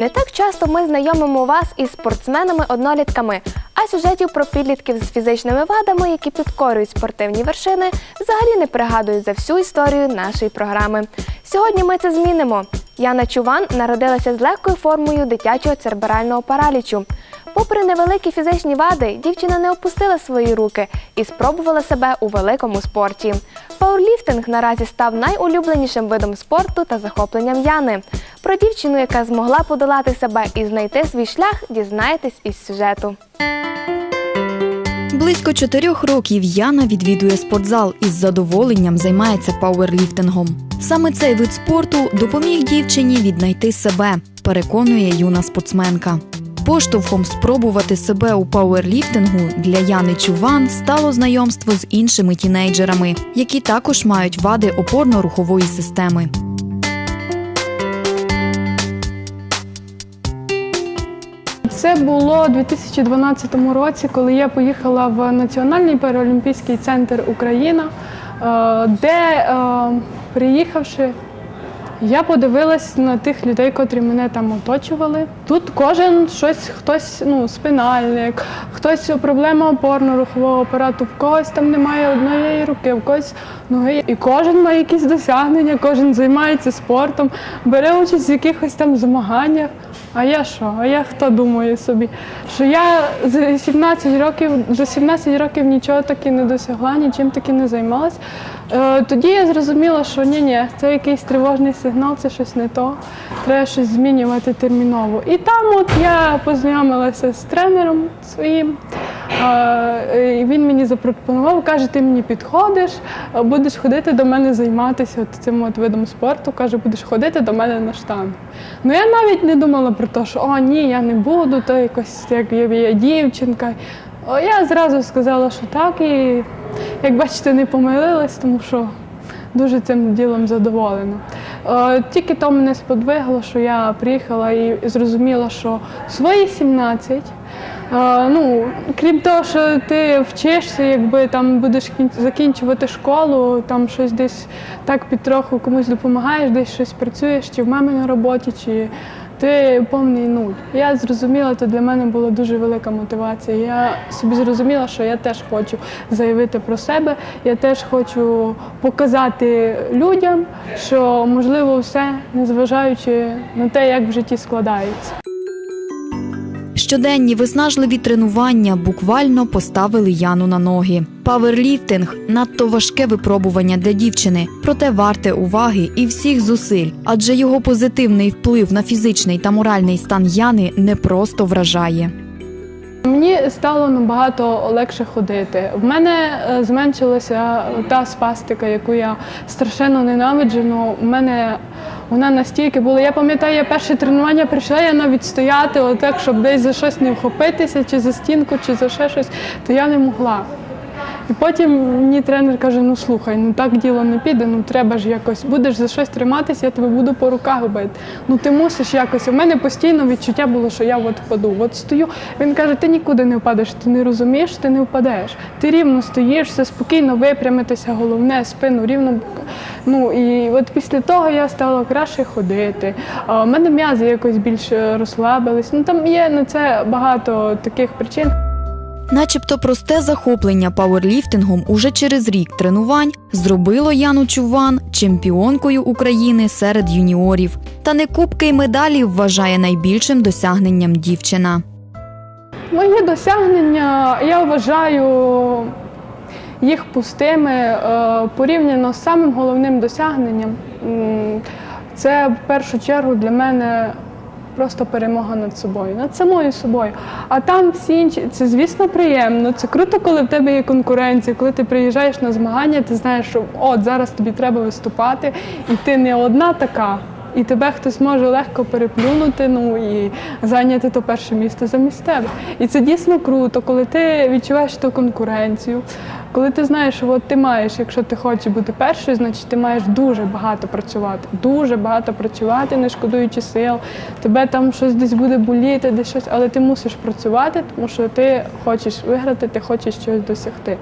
Не так часто ми знайомимо вас із спортсменами-однолітками, а сюжетів про підлітків з фізичними вадами, які підкорюють спортивні вершини, взагалі не пригадують за всю історію нашої програми. Сьогодні ми це змінимо. Яна Чуван народилася з легкою формою дитячого церебрального паралічу. Попри невеликі фізичні вади, дівчина не опустила свої руки і спробувала себе у великому спорті. Пауерліфтинг наразі став найулюбленішим видом спорту та захопленням Яни. Про дівчину, яка змогла подолати себе і знайти свій шлях, дізнаєтесь із сюжету. Близько чотирьох років Яна відвідує спортзал і з задоволенням займається пауерліфтингом. Саме цей вид спорту допоміг дівчині віднайти себе, переконує юна спортсменка. Поштовхом спробувати себе у пауерліфтингу для Яни Чуван стало знайомство з іншими тінейджерами, які також мають вади опорно-рухової системи. Це було у 2012 році, коли я поїхала в Національний паралімпійський центр Україна, е, де, е, приїхавши, я подивилась на тих людей, котрі мене там оточували. Тут кожен щось, хтось ну, спинальник, хтось проблема опорно-рухового апарату, в когось там немає одної руки, в когось ноги. І кожен має якісь досягнення, кожен займається спортом, бере участь в якихось там змаганнях. А я що? А я хто думаю собі? Що я з 17 років до 17 років нічого таки не досягла, нічим таки не займалась. Е, тоді я зрозуміла, що ні, ні, це якийсь тривожний сигнал, це щось не то. Треба щось змінювати терміново. І там от я познайомилася з тренером своїм. Е, і Він мені запропонував, каже, ти мені підходиш, будеш ходити до мене займатися от цим от видом спорту. Каже, будеш ходити до мене на штангу. Ну я навіть не думала про те, що о, ні, я не буду, то якось як я дівчинка. Я зразу сказала, що так, і як бачите, не помилилась, тому що дуже цим ділом задоволена. Тільки то мене сподвигло, що я приїхала і зрозуміла, що свої 17, е, ну, крім того, що ти вчишся, якби там будеш закінчувати школу, там щось десь так підтроху комусь допомагаєш, десь щось працюєш, чи в мамі на роботі, чи ти повний нуль. Я зрозуміла, то для мене була дуже велика мотивація. Я собі зрозуміла, що я теж хочу заявити про себе. Я теж хочу показати людям, що можливо все, незважаючи на те, як в житті складається. Щоденні виснажливі тренування буквально поставили Яну на ноги. Паверліфтинг надто важке випробування для дівчини, проте варте уваги і всіх зусиль, адже його позитивний вплив на фізичний та моральний стан Яни не просто вражає. Мені стало набагато легше ходити. В мене е, зменшилася та спастика, яку я страшенно ненавиджу. Ну, в мене вона настільки була. Я пам'ятаю, я перше тренування прийшла, я навіть стояти, отак, щоб десь за щось не вхопитися, чи за стінку, чи за ще щось, то я не могла. І потім мені тренер каже: ну слухай, ну так діло не піде, ну треба ж якось, будеш за щось триматися, я тебе буду по руках бити. Ну ти мусиш якось. У мене постійно відчуття було, що я от впаду. От стою. Він каже, ти нікуди не впадеш, ти не розумієш, ти не впадеш. Ти рівно стоїш, все спокійно випрямитися, головне, спину рівно. Ну і от після того я стала краще ходити. У мене м'язи якось більше розслабились. Ну там є на це багато таких причин. Начебто просте захоплення пауерліфтингом уже через рік тренувань зробило Яну Чуван чемпіонкою України серед юніорів. Та не кубки й медалі вважає найбільшим досягненням дівчина. Мої досягнення, я вважаю їх пустими е, порівняно з самим головним досягненням. Це в першу чергу для мене просто перемога над собою, над самою собою. А там всі інші, це звісно приємно. Це круто, коли в тебе є конкуренція, коли ти приїжджаєш на змагання, ти знаєш, що от зараз тобі треба виступати, і ти не одна така. І тебе хтось може легко переплюнути, ну і зайняти то перше місце замість тебе. І це дійсно круто, коли ти відчуваєш ту конкуренцію, коли ти знаєш, що от ти маєш, якщо ти хочеш бути першою, значить ти маєш дуже багато працювати, дуже багато працювати, не шкодуючи сил. Тебе там щось десь буде боліти, десь щось, але ти мусиш працювати, тому що ти хочеш виграти, ти хочеш щось досягти.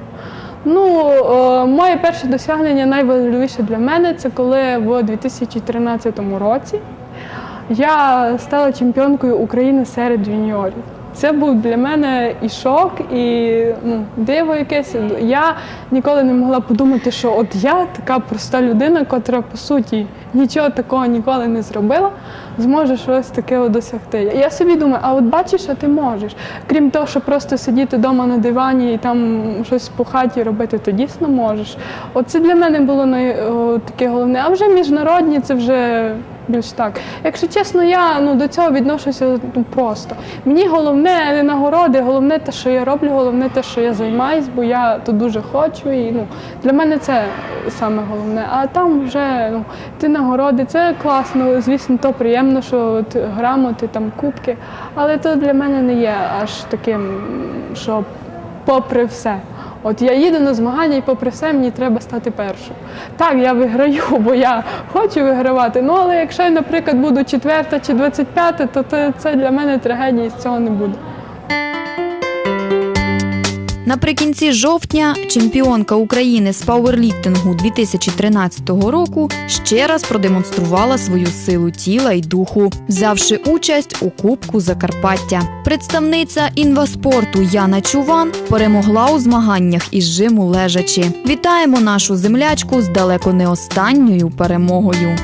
Ну, е, моє перше досягнення найважливіше для мене це коли в 2013 році я стала чемпіонкою України серед юніорів. Це був для мене і шок, і ну, диво якесь. Я ніколи не могла подумати, що от я така проста людина, котра по суті нічого такого ніколи не зробила, зможе щось таке от досягти. Я собі думаю, а от бачиш, а ти можеш. Крім того, що просто сидіти вдома на дивані і там щось по хаті робити, то дійсно можеш. Оце для мене було най, о, таке головне. А вже міжнародні це вже більш так. Якщо чесно, я ну, до цього відношуся ну, просто. Мені головне не нагороди, головне те, що я роблю, головне те, що я займаюсь, бо я то дуже хочу. І ну, для мене це саме головне. А там вже ну, ті нагороди, це класно, звісно, то приємно, що от, грамоти, там кубки. Але то для мене не є аж таким, що попри все. От я їду на змагання і попри все мені треба стати першим. Так, я виграю, бо я хочу вигравати. Ну але якщо я, наприклад, буду четверта чи двадцять п'ята, то це, для мене трагедії з цього не буде. Наприкінці жовтня чемпіонка України з пауерліфтингу 2013 року ще раз продемонструвала свою силу тіла й духу, взявши участь у Кубку Закарпаття. Представниця інваспорту Яна Чуван перемогла у змаганнях із жиму лежачі. Вітаємо нашу землячку з далеко не останньою перемогою.